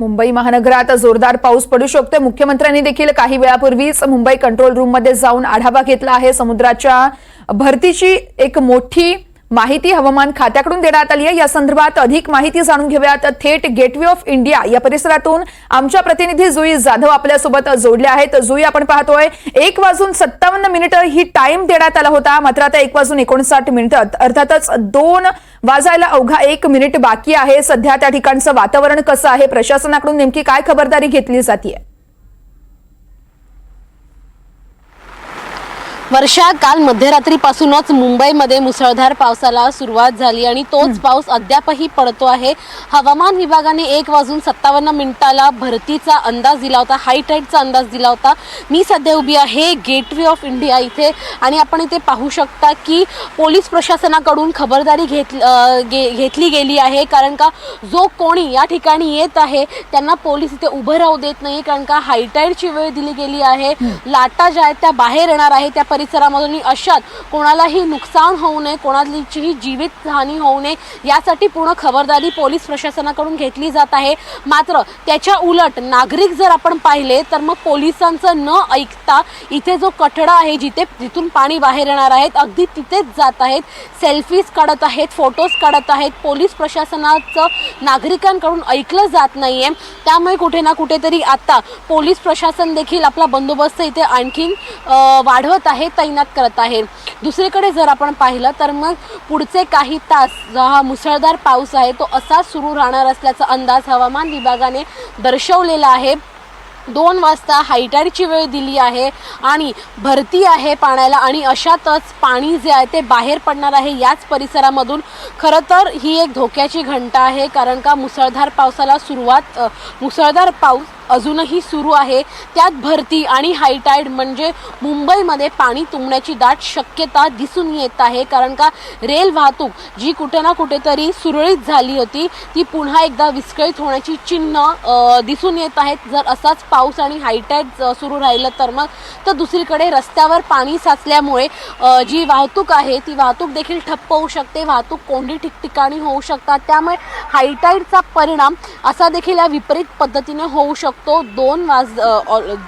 मुंबई महानगरात जोरदार पाऊस पडू शकतोय. मुख्यमंत्र्यांनी देखील काही वेळापूर्वीच मुंबई कंट्रोल रूममध्ये जाऊन आढावा घेतला आहे. समुद्राच्या भरतीची एक मोठी माहिती हवामान खात्याकडून देण्यात आली आहे. या संदर्भात अधिक माहिती जाणून घेऊयात. थेट गेटवे ऑफ इंडिया या परिसरातून आमच्या प्रतिनिधी जुई जाधव आपल्यासोबत जोडले आहेत. जुई आपण पाहतोय एक वाजून सत्तावन्न मिनिटं ही टाइम देण्यात आला होता. मात्र आता एक वाजून एकोणसाठ मिनिटं अर्थातच दोन वाजायला अवघा एक मिनिट बाकी आहे. सध्या त्या ठिकाणचं वातावरण कसं आहे? प्रशासनाकडून नेमकी काय खबरदारी घेतली जाते वर्षा काल मध्यरात्रीपासूनच मुंबईमध्ये मुसळधार पावसाला सुरुवात झाली आणि तोच पाऊस अद्यापही पडतो आहे. हवामान विभागाने एक वाजून सत्तावन्न मिनिटाला भरतीचा अंदाज दिला होता हाय टाईडचा अंदाज दिला होता. मी सध्या उभी आहे गेटवे ऑफ इंडिया इथे आणि आपण इथे पाहू शकता की पोलीस प्रशासनाकडून खबरदारी घेत घे- घेतली गेली आहे. कारण का जो कोणी या ठिकाणी येत आहे त्यांना पोलीस इथे उभं राहू देत नाही कारण का हायटाईडची वेळ दिली गेली आहे. लाटा ज्या आहेत त्या बाहेर येणार आहे त्या परिसरामधून अशात कोणालाही नुकसान होऊ नये कोणाचीही जीवित हानी होऊ नये यासाठी पूर्ण खबरदारी पोलीस प्रशासनाकडून घेतली जात आहे. मात्र त्याच्या उलट नागरिक जर आपण पाहिले तर मग पोलिसांचं न ऐकता इथे जो कठडा आहे जिथे जिथून पाणी बाहेर येणार आहेत अगदी तिथेच जात आहेत. सेल्फीज काढत आहेत फोटोज काढत आहेत. पोलीस प्रशासनाचं नागरिकांकडून ऐकलं जात नाही आहे त्यामुळे कुठे ना कुठेतरी आता पोलीस प्रशासन देखील आपला बंदोबस्त इथे आणखीन वाढवत आहे. तैनात करत आहे. दुसरीकडे जर आपण पाहिलं तर मग पुढचे काही तास जो हा मुसळधार पाऊस आहे तो असाच सुरू राहणार असल्याचा अंदाज हवामान विभागाने दर्शवलेला आहे. दोन वाजता हायटाईडची वेळ दिली आहे आणि भरती आहे पाण्याला आणि अशातच पाणी जे आहे ते बाहेर पडणार आहे याच परिसरामधून. खरं तर ही एक धोक्याची घंटा आहे कारण का मुसळधार पावसाला सुरुवात मुसळधार पाऊस अजूनही सुरू आहे. त्यात भरती आणि हायटाईड म्हणजे मुंबईमध्ये पाणी तुंबण्याची दाट शक्यता दिसून येत आहे. कारण का रेल वाहतूक जी कुठे ना कुठेतरी सुरळीत झाली होती ती पुन्हा एकदा विस्कळीत होण्याची चिन्ह दिसून येत आहेत. जर असाच पाऊस आणि हायटाईड सुरू राहिलं तर मग तर दुसरीकडे रस्त्यावर पाणी साचल्यामुळे जी वाहतूक आहे ती वाहतूक देखील ठप्प होऊ शकते. वाहतूक कोंडी ठिकठिकाणी होऊ शकतात. त्यामुळे हायटाईडचा परिणाम असा देखील या विपरीत पद्धतीने होऊ शकतो. दोन वाज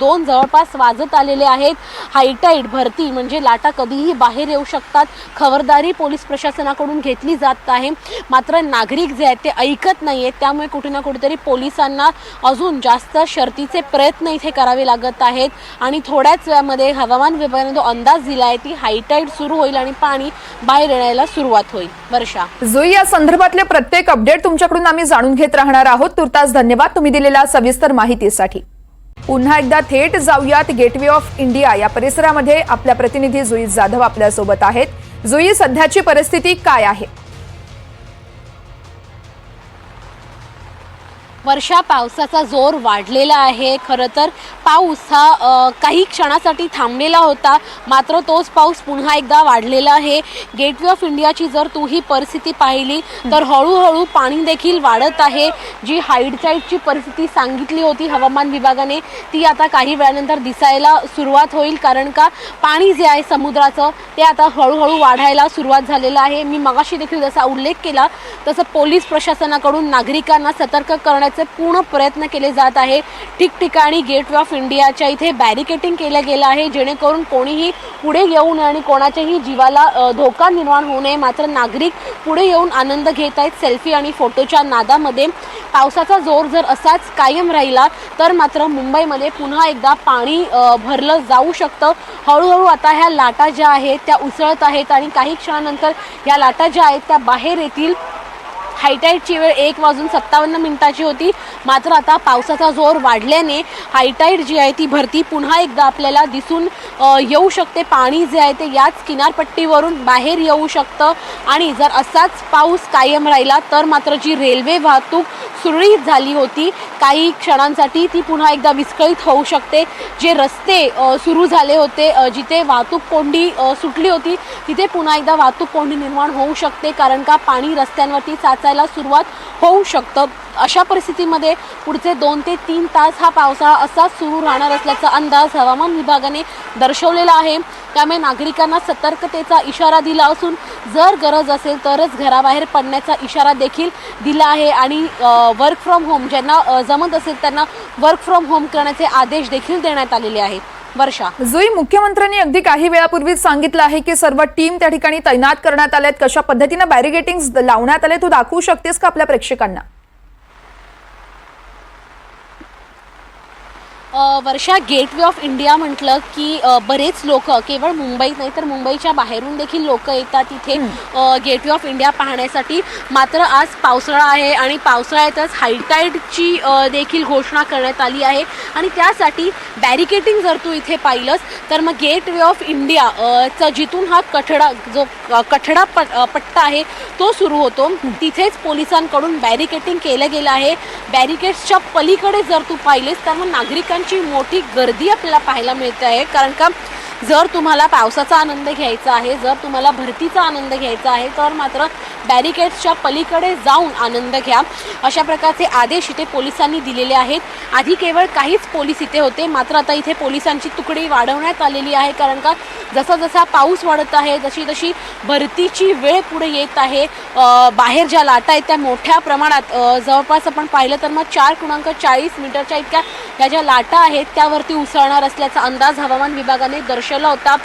दोन जवळपास वाजत आलेले आहेत. हायटाईट भरती म्हणजे लाटा कधीही बाहेर येऊ शकतात. खबरदारी पोलीस प्रशासनाकडून घेतली जात आहे. मात्र नागरिक जे आहेत ते ऐकत नाही आहेत त्यामुळे कुठे ना कुठेतरी पोलिसांना अजून जास्त शर्तीचे प्रयत्न इथे करावे लागत आहेत. आणि थोड्याच वेळामध्ये हवामान विभागाने जो अंदाज दिला आहे ती हायटाईट सुरू होईल आणि पाणी बाहेर येण्याला सुरुवात होईल. वर्षा. जुई या संदर्भातले प्रत्येक अपडेट तुमच्याकडून आम्ही जाणून घेत राहणार आहोत. तुर्तास धन्यवाद. तुम्ही दिलेला सविस्तर माहितीसाठी. पुन्हा एकदा थेट जाऊयात गेटवे ऑफ इंडिया या परिसरामध्ये. आपल्या प्रतिनिधी जुई जाधव आपल्यासोबत आहेत. जुई सध्याची परिस्थिती काय आहे? वर्षा पावसाचा जोर वाढलेला आहे. खरं तर पाऊस हा काही क्षणासाठी थांबलेला होता. मात्र तोच पाऊस पुन्हा एकदा वाढलेला आहे. गेटवे ऑफ इंडियाची जर तू ही परिस्थिती पाहिली तर हळूहळू पाणी देखील वाढत आहे. जी हाईडसाईडची परिस्थिती सांगितली होती हवामान विभागाने ती आता काही वेळानंतर दिसायला सुरुवात होईल. कारण का? पाणी जे आहे समुद्राचं ते आता हळूहळू वाढायला सुरुवात झालेलं आहे. मी मगाशी देखील जसा उल्लेख केला तसं पोलीस प्रशासनाकडून नागरिकांना सतर्क करण्याचे पूर्ण प्रयत्न केले जात आहे. ठिकठिकाणी गेटवे ऑफ इंडियाच्या इथे बॅरिकेटिंग केलं गेलं आहे. जेणेकरून कोणीही पुढे येऊ नये आणि कोणाच्याही जीवाला धोका निर्माण होऊ नये. मात्र नागरिक पुढे येऊन आनंद घेत आहेत. सेल्फी आणि फोटोच्या नादामध्ये पावसाचा जोर जर असाच कायम राहिला तर मात्र मुंबईमध्ये पुन्हा एकदा पाणी भरलं जाऊ शकतं. हळूहळू आता ह्या लाटा ज्या आहेत त्या उसळत आहेत आणि काही क्षणानंतर या लाटा ज्या आहेत त्या बाहेर येतील. हायटाईटची वेळ एक वाजून सत्तावन्न मिनिटाची होती. मात्र आता पावसाचा जोर वाढल्याने हायटाईट जी आहे ती भरती पुन्हा एकदा आपल्याला दिसून येऊ शकते. पाणी जे आहे ते याच किनारपट्टीवरून बाहेर येऊ शकतं. आणि जर असाच पाऊस कायम राहिला तर मात्र जी रेल्वे वाहतूक सुरळीत झाली होती काही क्षणांसाठी ती पुन्हा एकदा विस्कळीत होऊ शकते. जे रस्ते सुरू झाले होते जिथे वाहतूक कोंडी सुटली होती तिथे पुन्हा एकदा वाहतूक कोंडी निर्माण होऊ शकते. कारण का? पाणी रस्त्यांवरती दिसायला सुरुवात होऊ शकतं. अशा परिस्थितीमध्ये पुढचे दोन ते तीन तास हा पावसाळा असाच सुरू राहणार असल्याचा अंदाज हवामान विभागाने दर्शवलेला आहे. त्यामुळे नागरिकांना सतर्कतेचा इशारा दिला असून जर गरज असेल तरच घराबाहेर पडण्याचा इशारा देखील दिला आहे आणि वर्क फ्रॉम होम ज्यांना जमत असेल त्यांना वर्क फ्रॉम होम करण्याचे आदेश देखील देण्यात आलेले आहेत. वर्षा. जुई मुख्यमंत्र्यांनी अगदी काही वेळापूर्वीच सांगितलं आहे की सर्व टीम त्या ठिकाणी तैनात करण्यात आल्यात. कशा पद्धतीनं बॅरिगेटिंग लावण्यात आले तू दाखवू शकतेस का आपल्या प्रेक्षकांना? वर्षा गेटवे ऑफ इंडिया म्हटलं की बरेच लोक केवळ मुंबईत नाही तर मुंबईच्या बाहेरून देखील लोक येतात इथे गेटवे ऑफ इंडिया पाहण्यासाठी. मात्र आज पावसाळा आहे आणि पावसाळ्यातच हायटाईडची देखील घोषणा करण्यात आली आहे. आणि त्यासाठी बॅरिकेटिंग जर तू इथे पाहिलंस तर मग गेटवे ऑफ इंडिया अ, चा जिथून हा कठडा जो कठडा पट- पट्टा आहे तो सुरू होतो. तिथेच पोलिसांकडून बॅरिकेटिंग केलं गेलं आहे. बॅरिकेड्सच्या पलीकडे जर तू पाहिलेस तर मग नागरिकांची मोठी गर्दी आपल्याला पाहायला मिळते आहे कारण का जर तुम्हाला पावसाचा आनंद घ्यायचा आहे जर तुम्हाला भरतीचा आनंद घ्यायचा आहे तर मात्र बॅरिकेड्सच्या पलीकडे जाऊन आनंद घ्या. अशा प्रकारचे आदेश इथे पोलिसांनी दिलेले आहेत. आधी केवळ काहीच पोलीस इथे होते मात्र आता इथे पोलिसांची तुकडी वाढवण्यात आलेली आहे कारण का जसा जसा पाऊस वाढत आहे जशी जशी भरतीची वेळ पुढे येत आहे. बाहेर ज्या लाटा आहेत त्या मोठ्या प्रमाणात जवळपास आपण पाहिलं तर मग चार पूर्णांक चाळीस मीटरच्या इतक्या ह्या ज्या लाटा आहेत त्यावरती उसळणार असल्याचा अंदाज हवामान विभागाने दर्श दर्शवला होता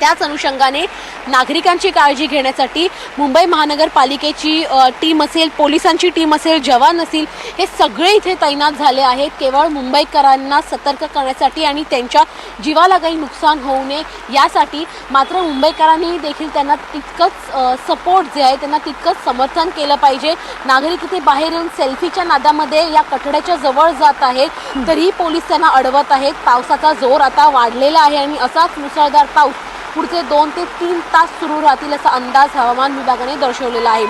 त्याच अनुषंगाने नागरिकांची काळजी घेण्यासाठी मुंबई महानगरपालिकेची टीम असेल पोलिसांची टीम असेल जवान असेल हे सगळे इथे तैनात झाले आहेत. केवळ मुंबईकरांना सतर्क करण्यासाठी आणि त्यांच्या जीवाला काही नुकसान होऊ नये यासाठी मात्र मुंबईकरांनी देखील त्यांना तितकंच सपोर्ट जे आहे त्यांना तितकंच समर्थन केलं पाहिजे. नागरिक इथे बाहेर येऊन सेल्फीच्या नादामध्ये या कठड्याच्या जवळ जात आहेत तरीही पोलीस त्यांना अडवत आहेत. पावसाचा जोर आता वाढलेला आहे आणि असाच मुसळधार पाऊस पुढचे दोन ते तीन तास सुरू राहतील असा अंदाज हवामान विभागाने दर्शवलेला आहे.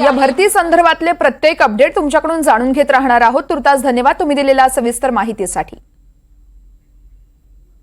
या. भरती संदर्भातले प्रत्येक अपडेट तुमच्याकडून जाणून घेत राहणार आहोत. तुर्तास धन्यवाद तुम्ही दिलेल्या सविस्तर माहितीसाठी.